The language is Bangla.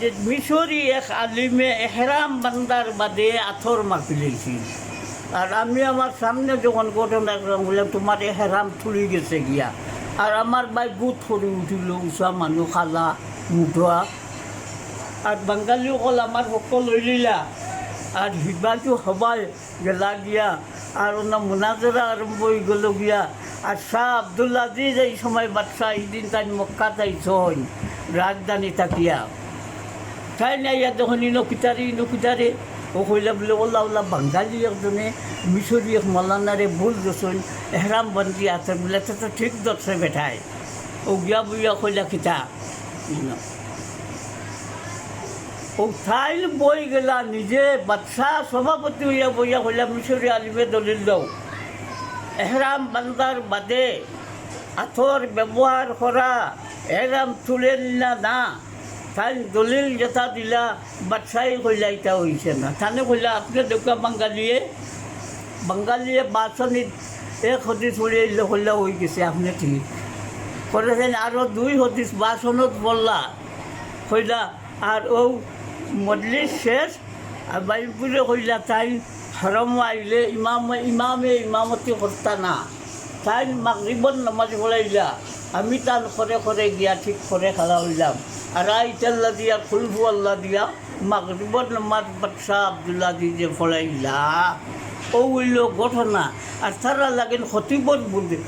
যে মিশরি এক আলিমে এহরাম বান্দার বাদে আথর মাখি লেগেছিল আর আমি আমার সামনে যখন ঘটনা বললাম তোমার এহরাম থুলি গেছে গিয়া। আর আমার ভাই গুট করে উঠিল উষা মানুষ খালা মুঠোয়া আর বাঙালিও কল আমার সকল লৈ লিলা আর হিবাটো সবাই গেলা গিয়া আর ওনা মোনাজরা আরম্ভ হয়ে গেল গিয়া। আর শাহ আবদুল্লা আজিজ এই সময় বাচ্চা এইদিন তাই মক্কা তাইছন রাজধানী থাকিয়া তাই না ইয়া যখন ইনকিতারে ইনকিতারে ও কইলা বলে ওল্লা ওল্লা বাঙালি একজনে, মিশরি এক মলানারে ভুল দোষন এহরাম বন্দি আছে। বলে তো ঠিক দর্শে বেঠায় ও গিয়া বুইয়া কইলা, কিতা। ও থাইল বই গেলা, নিজে বাচ্চা সভাপতি হইয়া বইয়া কইলা, মিশরি আলিমে দলিল দাও। এহরাম বান্দার বাদে আথর ব্যবহার করা, এহরাম তুলে নিলা না। তাই দলিল যেটা দিলা বাচ্চাই কইলা এটা হয়েছে না। তানে কইলা, আপনি দেখা বাঙালিয়ে বাঙালিয়ে বাচনিত এক হদিস বলে কইলা হয়ে গেছে, আপনি ঠিক। করেছেন আরও দুই হদিস বাসনত বললা, কইলা, আর ও মজলিস শেষ, আর বাইপুরে কইলা তাই হরম আইলে ইমাম ইমামে ইমামতি করতা না তাই মাগরিবন নামাজ পড়াইলা আমি তার করে করে গিয়া ঠিক করে খেলা হইলাম আর আইতাল্লা দিয়া খুলবু আল্লাহ দিয়া মাগরিবন নামাজ বাদশাহ আবদুল্লাহ দি যে পড়াইলা ও হইল ঘটনা আর তারা লাগেন ক্ষতিবোধ বুঝে